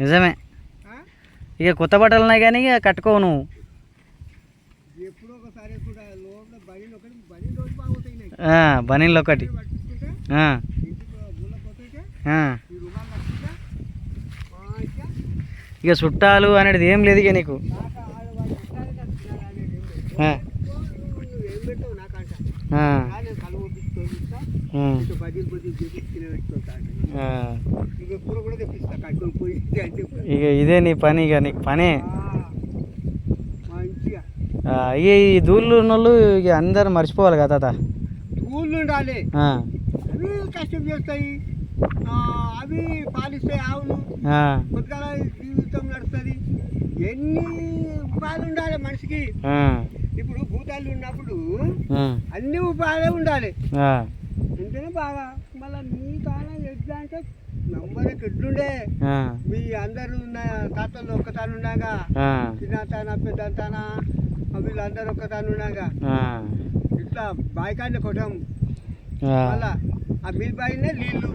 నిజమే? ఇక కొత్త బట్టలు ఉన్నాయి కానీ ఇక కట్టుకోవు నువ్వు. బనీలు ఒకటి ఇక చుట్టాలు అనేది ఏం లేదు ఇక నీకు. ఇక ఇదే నీ పని ఇక నీకు పనే. ఇక ఈ దూళ్ళు ఉన్నోళ్ళు ఇక అందరు మర్చిపోవాలి కదా తాత? ఊళ్ళు ఉండాలి. అవి కష్టం చేస్తాయి. ఆ, అవి పాలిస్తాయి ఆవులు. కొద్దిగా జీవితం నడుస్తుంది. ఎన్ని ఉపాయాలు ఉండాలి మనిషికి? ఇప్పుడు భూతాలు ఉన్నప్పుడు అన్ని ఉపాయాలే ఉండాలి. ఆ, ఉంటేనే బాగా. మళ్ళీ మీ తాన అంటే నంబర్ ఎట్లుండే మీ అందరూ తాతలు ఒక్కతాను ఉన్నాగా చిన్న తాన పెద్ద తాన వీళ్ళందరూ ఒక్కతాను ఉన్నాగా ఇట్లా బాయికాన్ని కొట్టం. మళ్ళా ఆ మిల్ బాయినే నీళ్ళు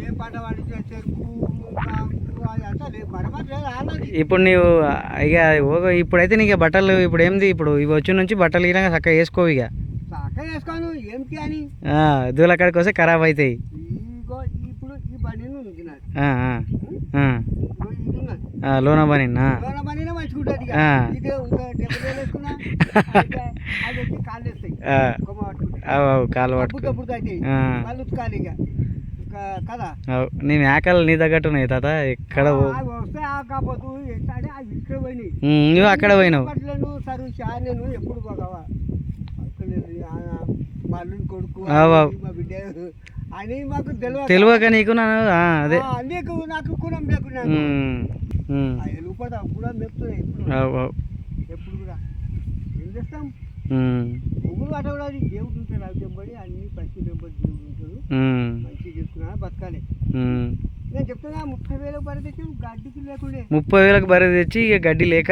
ఏ పంట పండించే చెరుకు ఇప్పుడు నీవు ఇక ఇప్పుడైతే నీకు బట్టలు ఇప్పుడు ఏంది ఇప్పుడు ఇవి వచ్చి నుంచి బట్టలు ఇలాగ చక్కగా వేసుకోవు ఇక. వేసుకోను ఏమిటి అని? దూల కాడికి వస్తే ఖరాబ్ అవుతాయి ఇప్పుడు ఈ లోన అవు కాలు బుద్ధ పట్టుకో. బుద్ధ అయితే ఆ. వాళ్ళు ఉతకాలి ఇక. క- కదా? అవు నీ మేకలు నీ తగ్గట్టు ఉన్నాయి తాత ఎక్కడ నువ్వు అక్కడ పోయినావు. అని మాకు తెలియక నీకు అదే. నీకు కూడా ఎప్పుడు? కూడా. ఏం చేస్తాం? ముగ్గురు దేవుడు ఉంటాడు వెంబడి అన్ని పచ్చి వెంబడి దేవుడు ఉంటాడు. ఉమ్, మంచిగా చేసుకున్నా బతకాలి. నేను చెప్తున్నా ముప్పై వేలు పడి తెచ్చి గడ్డికి లేకుండే. ముప్పై వేలకు తెచ్చి ఇక గడ్డి లేక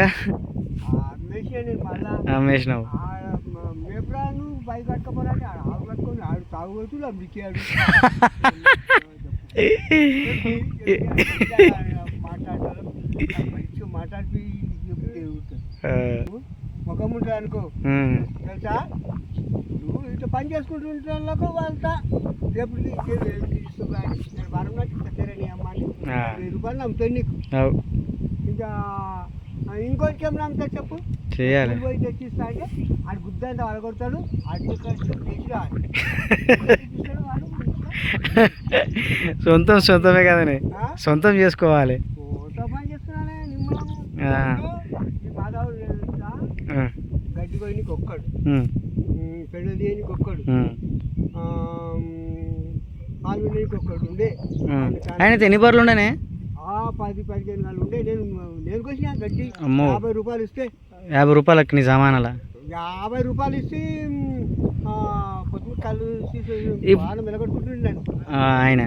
మెషిన్ నేను మళ్ళా. అమ్మేసినావు. బైక్ కట్టుకోపోరాని ఆడ ఆవు కట్టుకొని ఆడు తాగుబోతులు అమ్మిచ్చాడు మాట్లాడతారు మంచిగా మాట్లాడి చెప్తే ఊరుతారు. ఆ, ముఖం ఉంటుంది అనుకో తెలుసా నువ్వు ఇట్లా పని చేసుకుంటుంటాలకు వాళ్ళ రేపు వారం నాటి సరేని అమ్మ అని ఆ. వెయ్యి రూపాయలు నమ్ముతాను నీకు ఇంకా ఇంకొంచెం నమ్ముతా చెప్పు చేయాలి. ఆడు గుద్ద అంతా అడగొడతాడు సొంతం సొంతమే కదనే? సొంతం చేసుకోవాలి. గడ్డి కొయ్యనికి ఒక్కడు ఉమ్, ఉమ్, పెళ్ళి తీయనికి ఒక్కడు ఉమ్, ఆ, పాలు వినడానికి ఒక్కడు ఉండే. ఆయన ఎన్ని బర్రెలు ఉండనే? పది పదిహేను వాళ్ళు ఉండే. నేను నేను కొచ్చినా గడ్డి. యాభై రూపాయలు ఇస్తే యాభై రూపాయలకి నీ సామానాల యాభై రూపాయలు ఆ, ఆయన.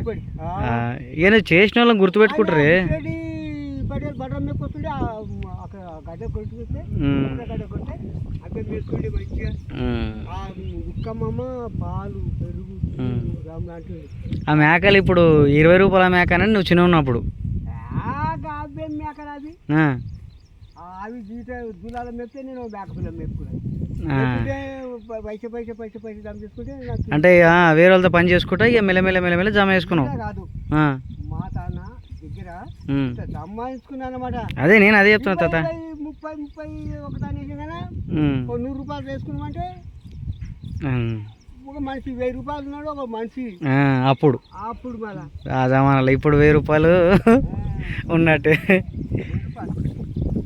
ఈయన చేసిన వాళ్ళని గుర్తుపెట్టుకుంటారే? ఆ, మేకలు ఇప్పుడు ఇరవై రూపాయల మేక అని నువ్వు చిన్న ఉన్నప్పుడు అవి జీత దూలాల మేపితే నేను మేక పిల్లలు. మేపుకుంటే పైస పైస పైస పైస జమ చేసుకుంటే అంటే వేరే వాళ్ళతో పని చేసుకుంటా ఇక మెల్లమెల్ల మెల్లమెల్ల జమ చేసుకున్నావు. కాదు మా తాన దగ్గర సంపాదించుకున్నాను అనమాట అదే నేను అదే చెప్తున్నా తాత. ముప్పై ముప్పై ఒక దాని నూరు రూపాయలు వేసుకున్నామంటే. ఒక మనిషి వెయ్యి రూపాయలు ఉన్నాడు ఒక మనిషి. అప్పుడు. అప్పుడు మళ్ళా. ఆ జమానాలో ఇప్పుడు వెయ్యి రూపాయలు ఉన్నట్టు.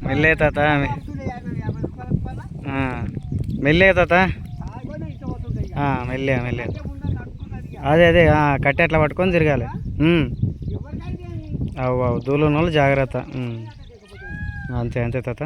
మెల్లే తాత. మెల్లే తాత. మెల్లే మెల్లే. అదే అదే కట్టెట్లా కట్టె అట్లా పట్టుకొని తిరగాలి. అవు అవు దూలు వాళ్ళు జాగ్రత్త అంతే అంతే తాత.